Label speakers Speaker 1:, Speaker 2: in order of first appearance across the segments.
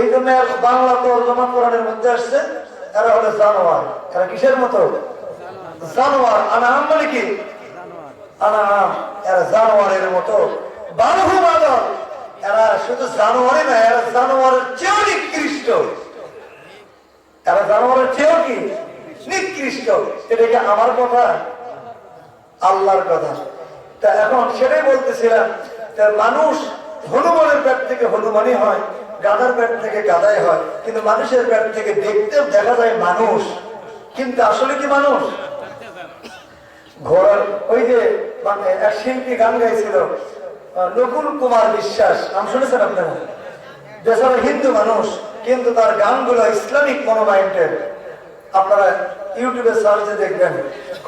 Speaker 1: এই জন্য বাংলা কোরআনের মধ্যে আসছে, এরা জানোয়ার। এরা কিসের মতো? জানোয়ার। মানে কি? এরা জানোয়ারের মতো। বারহু এরা শুধু জানোয়ারই না এরা জানোয়ারের চেয়েও নিকৃষ্ট। এরা জানোয়ারের চেয়েও কি? নিকৃষ্ট। এটা কি আমার কথা? আল্লাহর কথা। তা এখন সেটাই বলতেছিলাম মানুষ হনুমানের পেট থেকে হনুমানই হয়। গাদার পেট থেকে গাদাই হয়, কিন্তু মানুষের পেট থেকে দেখতেও দেখা যায় মানুষ। কিন্তু আসলে কি মানুষ? ঘোড়ার, ওই যে মানে এক শিল্পী গান গাইছিল নকুল কুমার বিশ্বাস। নাম শুনেছেন আপনারা? বেচারা হিন্দু মানুষ, কিন্তু তার গানগুলো ইসলামিক মনোমাইন্ডের। আপনারা ইউটিউবে সার্চে দেখবেন,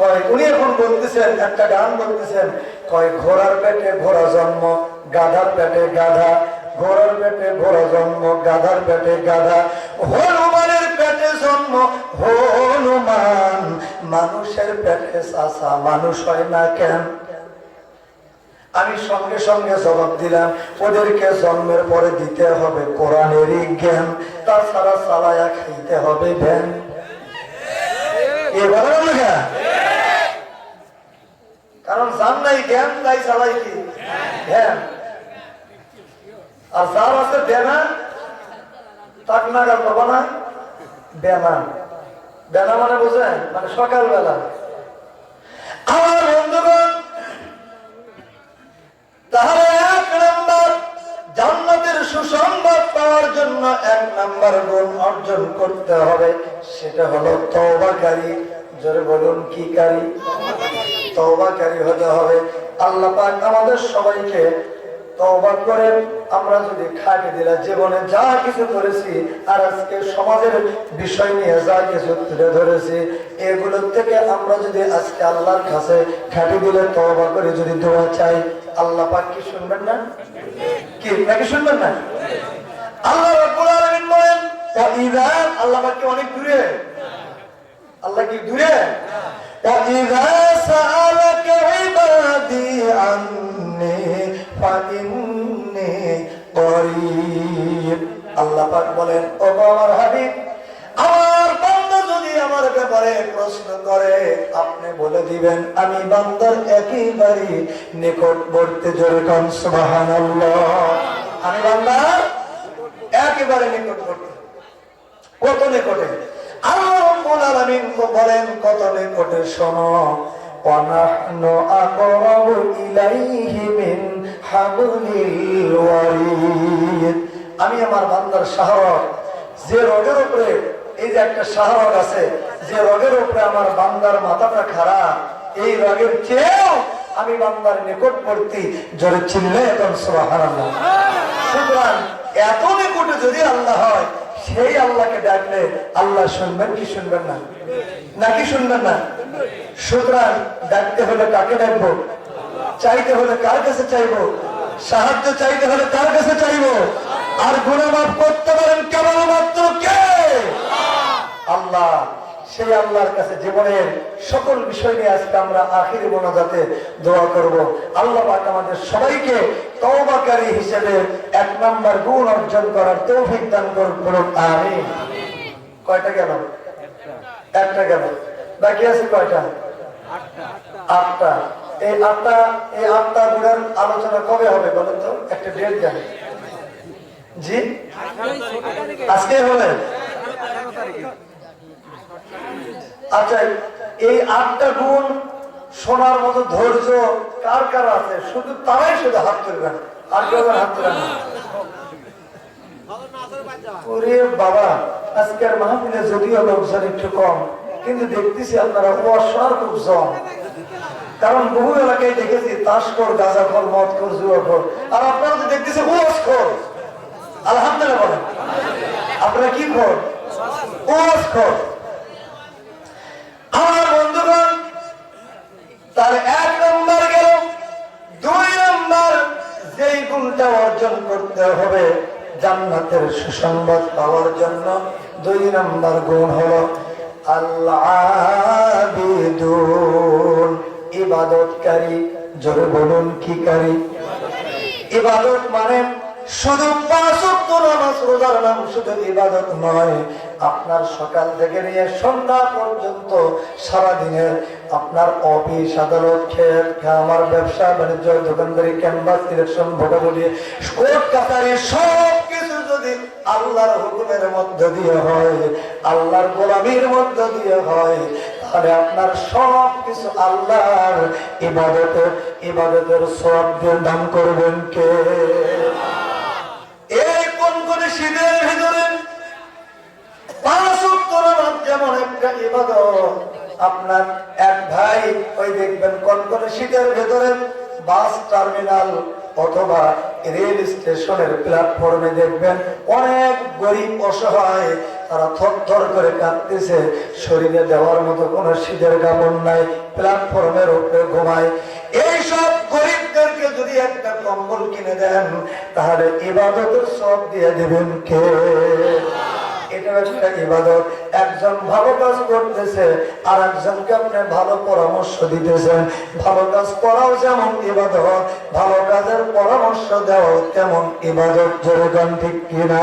Speaker 1: কয়, উনি এখন বলতেছেন, একটা গান বলতেছেন, কয়, ঘোড়ার পেটে ঘোড়া জন্ম, গাধার পেটে গাধা ঘোড়ার পেটে ঘোড়া জন্ম, গাধার পেটে গাধা। হনুমানের পেটে জন্ম, হনুমান। মানুষের পেটে চাষা মানুষ হয় না কেন? আমি সঙ্গে সঙ্গে জবাব দিলাম, ওদেরকে জন্মের পরে দিতে হবে কোরআনেরই জ্ঞান, তাছাড়া চালায়া খাইতে হবে ভ্যান কারণ নাই, জ্ঞান তাই চালাই কি? জ্ঞান আর যার আছে বেনা তাক নাগাল পাবো না। বেনা বেনা মানে বুঝেন মানে সকালবেলা। আমার বন্ধুগণ, তাহলে এক নম্বর জান্নাতের সুসংবাদ পাওয়ার জন্য এক নম্বর গুণ অর্জন করতে হবে, সেটা হলো তওবাকারী। জোরে বলুন, কি কারি? তওবাকারী হতে হবে। আল্লাহ আমাদের সবাইকে আমরা যদি খাটি দিলা জীবনে যা কিছু করেছি আর আজকে সমাজের বিষয় নিয়ে যা কিছু তুলে ধরেছি এগুলোর থেকে আমরা যদি আজকে আল্লাহর কাছে খাটি দিলে তবা করে যদি দোয়া চাই, আল্লাহ পাক কি শুনবেন না? কি? নাকি শুনবেন না? আল্লাহ আল্লাহ পাক কি অনেক দূরে? আল্লাহ কি দূরে? আল্লাহ পাক বলেন ও গো আমার হাবিব আমার বান্দা যদি আমার ব্যাপারে প্রশ্ন করে আপনি বলে দিবেন আমি বান্দার একেবারে নিকটবর্তী জোরে কন সুবহানাল্লাহ আমি বান্দার একেবারে নিকটবর্তী কত নিকটে আল্লাহ রাব্বুল আলামিন তো বলেন কত নিকটে শোনো وَنَحْنُ أَقْرَبُ إِلَيْهِ مِنْ حَبْلِ الْوَرِيدِ আমি আমার বান্দার শাহরগ যে রোগের উপরে, এই যে একটা শাহরগ আছে, যে রোগের উপরে আমার বান্দার মাথাটা খারাপ এই রোগের চেয়েও আমি বান্দার নিকটবর্তী জোরে চিনলে এখন সুতরাং এত নিকটে যদি আল্লাহ হয়, সেই আল্লাহকে ডাকলে আল্লাহ শুনবেন কি শুনবেন না? নাকি শুনবেন না? সুতরাং ডাকতে হলে কাকে ডাকবো? চাইতে হলে কার কাছে চাইব? সাহায্য চাইতে হলে কার কাছে চাইব? আর গুণমাপ করতে পারেন কেবলমাত্র কে? আল্লাহ। সেই আল্লাহর কাছে জীবনের সকল বিষয় নিয়ে আজকে আমরা আখির মোনাজাতে দোয়া করব। আল্লাহ পাক আমাদের সবাইকে তওবাকারী হিসেবে এক নাম্বার গুণ অর্জন করার তৌফিক দান করুন আমিন। কয়টা গেল? একটা গেল। বাকি আছে কয়টা? আটটা। এই আটটা এই আটটা গুণের আলোচনা কবে হবে বলেন তো? একটা ডেট জানি। জি? আজকে হবে? আচ্ছা এই আটটা গুণ শোনার মতো ধৈর্য কার কার আছে? শুধু তারাই শুধু হাত তুলবেন আর কেউ হাত তুলবেন দেখতেছি আপনারা জম। কারণ বহু এলাকায় দেখেছি আর আপনারা দেখতেছি আলহামদুলিল্লাহ আপনারা কি কর ওয়াজ কর আমার বন্ধুগণ, তার এক নম্বর গেল, দুই নম্বর যেই গুণটা অর্জন করতে হবে, জান্নাতের সুসংবাদ পাওয়ার জন্য দুই নম্বর গুণ হলো আল্লাহ ইবাদতকারী, জোরে বলুন কি কারি? ইবাদত মানে শুধু পাঁচ ওয়াক্ত নামাজ রোজার নাম শুধু ইবাদত নয়। আপনার সকাল থেকে নিয়ে সন্ধ্যা পর্যন্ত সারাদিনের আপনার অফিস, আদালত ক্ষেত আমার ব্যবসা, বাণিজ্য, দোকানদারি, ক্যানভাস, ইলেকশন, ভোটাভুটি, কোর্ট, কাছারি সব কিছু যদি আল্লাহর হুকুমের মধ্য দিয়ে হয়, আল্লাহর গোলামির মধ্য দিয়ে হয়, তাহলে আপনার সব কিছু আল্লাহর ইবাদতের ইবাদতের সব দান করবেন কে? শীতের ভিতরে আপনার এক ভাই, ওই দেখবেন কোন কোন শীতের ভেতরে বাস টার্মিনাল অথবা রেল স্টেশনের প্ল্যাটফর্মে দেখবেন অনেক গরিব অসহায়, তারা থর করে কাঁদতেছে। শরীরে দেওয়ার মতো কোনো শীতের কাপড় নাই। প্ল্যাটফর্মের উপরে ঘুমায়। এইসব গরিবদেরকে যদি একটা কম্বল কিনে দেন, তাহলে ইবাদতের সব দিয়ে দেবেন কে? ইবাদত। একজন ভালো কাজ করতেছে আর একজনকে আপনি ভালো পরামর্শ দিতেছেন। ভালো কাজ করাও যেমন ইবাদত, ভালো কাজের পরামর্শ দেওয়াও তেমন ইবাদত। যেরকম ঠিক কিনা?